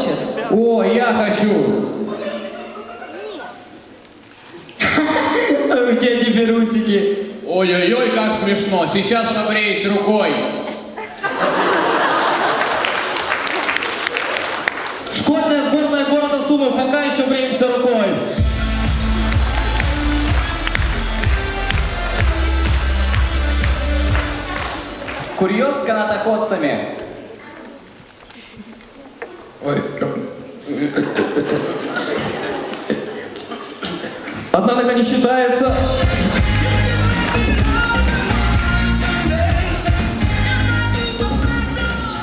хочет. О, я хочу! А у тебя теперь усики. Ой-ой-ой, как смешно! Сейчас побреюсь рукой! Школьная сборная города Сумы, пока еще бреемся рукой. Курьез с канатоходцами. Ой, нога не считается.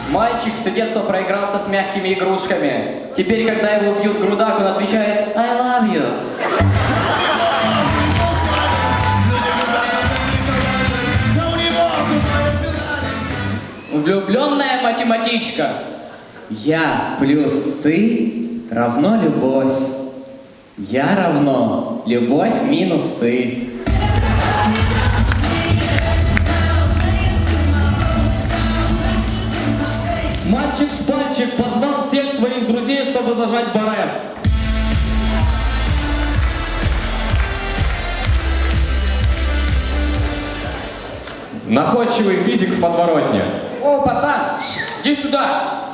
Мальчик все детство проигрался с мягкими игрушками. Теперь, когда его бьют грудак, он отвечает «I love you». Влюбленная математичка. Я плюс ты равно любовь. Я равно любовь минус ты. Мальчик с пальчик позвал всех своих друзей, чтобы зажать баре. Находчивый физик в подворотне. О, пацан, иди сюда.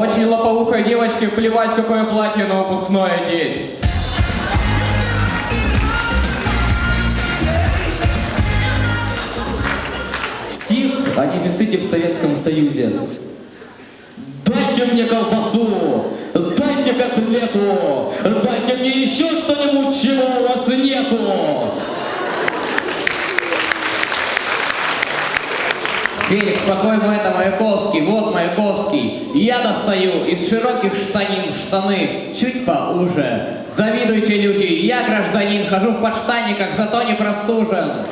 Очень лопоухой девочке плевать, какое платье на выпускное одеть. Стих о дефиците в Советском Союзе. Дайте мне колбасу, дайте котлету, дайте мне еще что-нибудь, чего у вас нету. Феликс, по-твоему, это Маяковский? Вот Маяковский. Я достаю из широких штанин штаны чуть поуже. Завидуйте, люди, я гражданин, хожу в подштанниках, зато не простужен.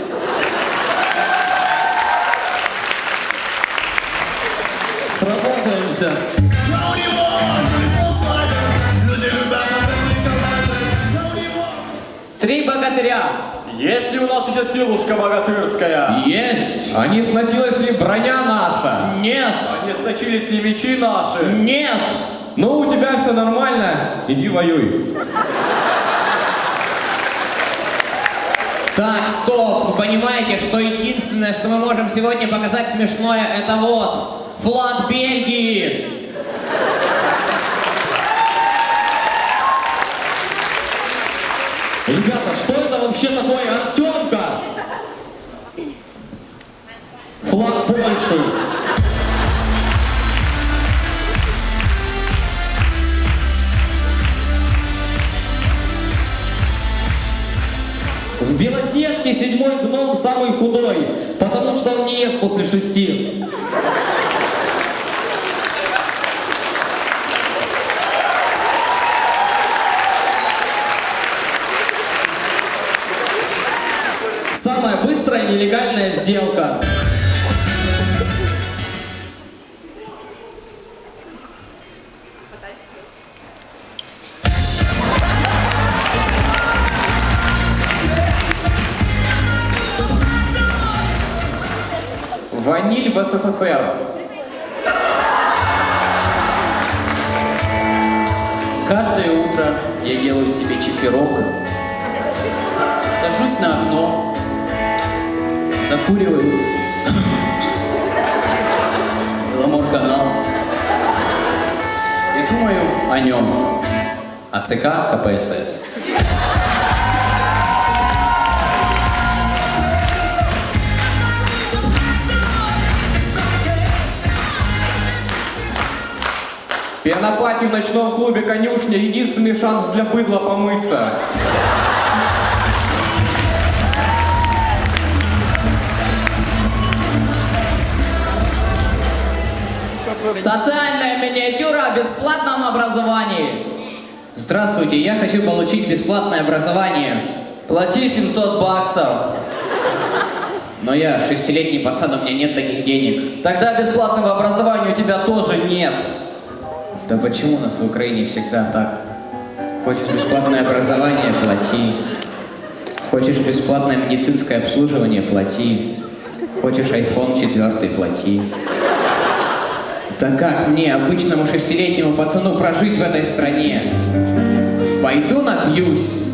Сработаемся. Три богатыря. Есть ли у нас еще силушка богатырская? Есть! А не сносилась ли броня наша? Нет! А не сточились ли мечи наши? Нет! Ну, у тебя все нормально, иди воюй. Так, стоп! Вы понимаете, что единственное, что мы можем сегодня показать смешное, это вот флаг Бельгии! Ребята, что это вообще такое? Артемка! Флаг Польши. В Белоснежке седьмой гном самый худой, потому что он не ест после шести. Самая быстрая нелегальная сделка. Ваниль в СССР. Каждое утро я делаю себе чиферок, сажусь на окно, закуриваю Ламор-канал и думаю о нем, о ЦК КПСС. Пенопати в ночном клубе конюшня – единственный шанс для быдла помыться. Социальная миниатюра о бесплатном образовании. Здравствуйте, я хочу получить бесплатное образование. Плати 700 баксов. Но я шестилетний пацан, у меня нет таких денег. Тогда бесплатного образования у тебя тоже нет. Да почему у нас в Украине всегда так? Хочешь бесплатное образование, плати. Хочешь бесплатное медицинское обслуживание – плати. Хочешь iPhone 4 – плати. Да как мне, обычному шестилетнему пацану, прожить в этой стране? Пойду напьюсь,